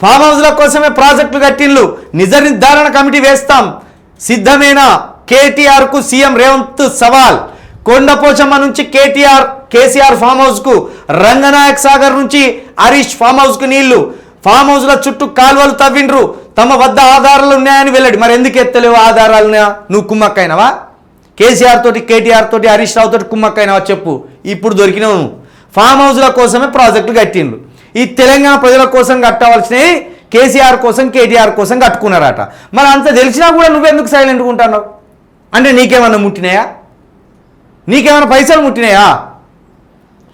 Form హౌస్ల కోసమే ప్రాజెక్టులు కట్టిండ్లు. నిజ నిర్ధారణ కమిటీ వేస్తాం. సిద్ధమేనా? కేటీఆర్కు సీఎం రేవంత్ సవాల్. కొండపోచమ్మ నుంచి కేటీఆర్ కేసీఆర్ ఫామ్ హౌస్కు రంగనాయక్ సాగర్ నుంచి హరీష్ ఫామ్ హౌస్కు నీళ్ళు. ఫామ్ హౌస్ల చుట్టూ కాలువలు తవ్విండ్రు. తమ వద్ద ఆధారాలు ఉన్నాయని వెళ్ళాడు మరి ఎందుకు ఎత్తలేవు ఆధారాలు నువ్వు కుమ్మక్కైనవా? కేసీఆర్ తోటి కేటీఆర్ తోటి హరీష్ రావు తోటి కుమ్మక్కైనవా చెప్పు. ఇప్పుడు దొరికినావు ఫామ్ హౌస్ల కోసమే ప్రాజెక్టులు కట్టిండ్రు. ఈ తెలంగాణ ప్రజల కోసం కట్టవలసినవి కేసీఆర్ కోసం కేటీఆర్ కోసం కట్టుకున్నారట. మరి అంత తెలిసినా కూడా నువ్వెందుకు సైలెంట్గా ఉంటున్నావు? అంటే నీకేమన్నా ముట్టినాయా? నీకేమైనా పైసలు ముట్టినాయా?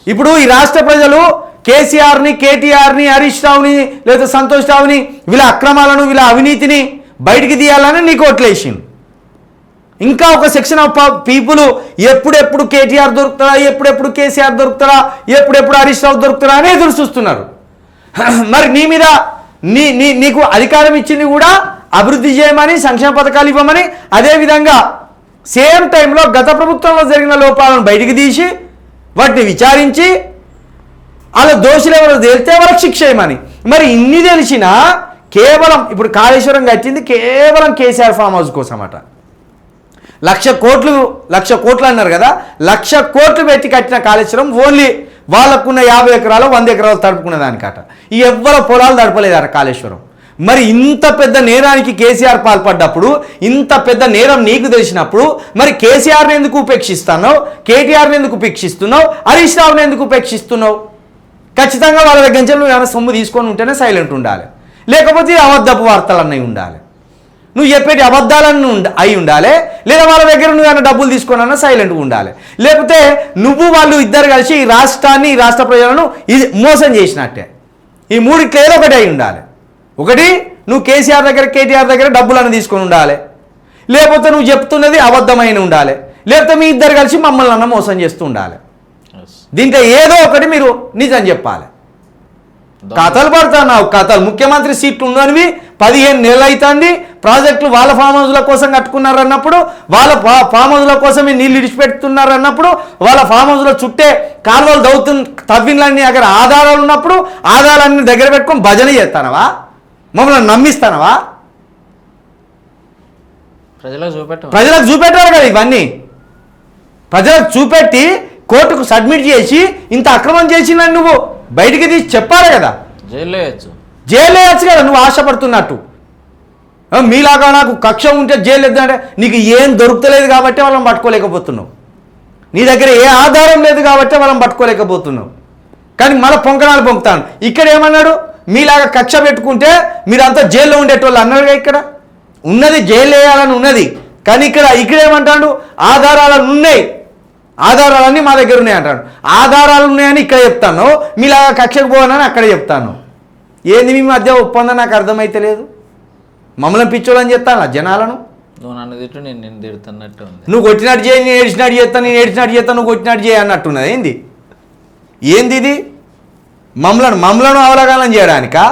ఇప్పుడు ఈ రాష్ట్ర ప్రజలు కేసీఆర్ని కేటీఆర్ని హరీష్ రావుని లేదా సంతోష్ రావుని వీళ్ళ అక్రమాలను వీళ్ళ అవినీతిని బయటికి తీయాలని నీకు ఓట్లేసింది ఇంకా ఒక సెక్షన్ ఆఫ్ పీపుల్ ఎప్పుడెప్పుడు కేటీఆర్ దొరుకుతారా ఎప్పుడెప్పుడు కేసీఆర్ దొరుకుతారా ఎప్పుడెప్పుడు హరీష్ రావు దొరుకుతారా అని ఎదురు చూస్తున్నారు. మరి నీ మీద నీ నీ నీకు అధికారం ఇచ్చింది కూడా అభివృద్ధి చేయమని సంక్షేమ పథకాలు ఇవ్వమని అదేవిధంగా సేమ్ టైంలో గత ప్రభుత్వంలో జరిగిన లోపాలను బయటికి తీసి వాటిని విచారించి వాళ్ళ దోషులు ఎవరు తేలితే వాళ్ళకి శిక్ష చేయమని మరి ఇన్ని తెలిసినా కేవలం ఇప్పుడు కాళేశ్వరం కట్టింది కేవలం కేసీఆర్ ఫామ్ హౌస్ కోసం అట లక్ష కోట్లు లక్ష కోట్లు అన్నారు కదా లక్ష కోట్లు పెట్టి కట్టిన కాళేశ్వరం ఓన్లీ వాళ్ళకున్న యాభై ఎకరాలు వంద ఎకరాలు తడుపుకున్న దానికట. ఈ ఎవ్వరు పొలాలు తడపలేదట కాళేశ్వరం? మరి ఇంత పెద్ద నేరానికి కేసీఆర్ పాల్పడ్డప్పుడు ఇంత పెద్ద నేరం నీకు తెలిసినప్పుడు మరి కేసీఆర్ని ఎందుకు ఉపేక్షిస్తున్నావు? కేటీఆర్ని ఎందుకు ఉపేక్షిస్తున్నావు? హరీష్ రావుని ఎందుకు ఉపేక్షిస్తున్నావు? ఖచ్చితంగా వాళ్ళ దగ్గర నుంచి నువ్వు ఏమైనా సొమ్ము తీసుకొని ఉంటేనే సైలెంట్ ఉండాలి. లేకపోతే అబద్ధపు వార్తలు అన్నవి ఉండాలి. నువ్వు చెప్పేటి అబద్ధాలను అయి ఉండాలి లేదా వాళ్ళ దగ్గర నువ్వు ఏమైనా డబ్బులు తీసుకున్నా సైలెంట్గా ఉండాలి. లేకపోతే నువ్వు వాళ్ళు ఇద్దరు కలిసి ఈ రాష్ట్రాన్ని ఈ రాష్ట్ర ప్రజలను ఇది మోసం చేసినట్టే. ఈ మూడిట్లో ఏదో ఒకటి అయి ఉండాలి. ఒకటి నువ్వు కేసీఆర్ దగ్గర కేటీఆర్ దగ్గర డబ్బులను తీసుకొని ఉండాలి. లేకపోతే నువ్వు చెప్తున్నది అబద్ధమైన ఉండాలి. లేకపోతే మీ ఇద్దరు కలిసి మమ్మల్ని అన్న మోసం చేస్తూ ఉండాలి. దీంట్లో ఏదో ఒకటి మీరు నిజం చెప్పాలి. కథలు పడుతున్నావు. కథలు. ముఖ్యమంత్రి సీట్లు ఉందనివి పదిహేను నెలలు అవుతుంది ప్రాజెక్టులు వాళ్ళ ఫామ్ హౌస్ల కోసం కట్టుకున్నారు అన్నప్పుడు వాళ్ళ ఫామ్ హౌస్ల కోసం ఈ నీళ్ళు ఇడిచిపెడుతున్నారు అన్నప్పుడు వాళ్ళ ఫామ్ హౌస్ల చుట్టే కాలువలు దవ్వుతు తవ్విన్లన్నీ అక్కడ ఆధారాలు ఉన్నప్పుడు ఆధారాలన్నీ దగ్గర పెట్టుకొని భజన చేస్తానవా? మమ్మల్ని నమ్మిస్తానవా? ప్రజలకు చూపెట్ట ప్రజలకు చూపెట్టారు కదా ఇవన్నీ? ప్రజలకు చూపెట్టి కోర్టుకు సబ్మిట్ చేసి ఇంత అక్రమం చేసిందని నువ్వు బయటికి తీసి చెప్పాలి కదా? జైల్లో వేయచ్చు. జైలు వేయచ్చు కదా నువ్వు ఆశపడుతున్నట్టు. మీలాగా నాకు కక్ష ఉంటే జైలు ఎద్దంటే నీకు ఏం దొరుకుతలేదు కాబట్టి వాళ్ళని పట్టుకోలేకపోతున్నావు. నీ దగ్గర ఏ ఆధారం లేదు కాబట్టి వాళ్ళని పట్టుకోలేకపోతున్నావు. కానీ మళ్ళీ పొంకనాలు పొంకుతాను. ఇక్కడ ఏమన్నాడు? మీలాగా కక్ష పెట్టుకుంటే మీరంతా జైల్లో ఉండేటోళ్ళు అన్నారుగా ఇక్కడ. ఉన్నది జైలు వేయాలని ఉన్నది. కానీ ఇక్కడ ఇక్కడ ఏమంటాడు? ఆధారాలు ఉన్నాయి. ఆధారాలన్నీ మా దగ్గర ఉన్నాయి అంటాడు. ఆధారాలు ఉన్నాయని ఇక్కడ చెప్తాను. మీలాగా కక్షకు పోనని అక్కడ చెప్తాను. ఏంది మీ మధ్య ఒప్పందం? నాకు అర్థమైతే లేదు మమ్మల్ని పిచ్చోళ్ళని చెప్తాను జనాలను? నువ్వు నన్ను తిట్టు నేను నిన్ను తిడుతున్నట్టు ఉంది. నువ్వు కొట్టినట్టు చేయి నేను ఏడిచినట్టు చేస్తాను నేను ఏడిచినట్టు చేస్తాను నువ్వు కొట్టినట్టు చేయి అన్నట్టున్నది. ఏంది? ఏంది ఇది? మమ్మలను మమ్మలను అవలగానం చేయడానికా?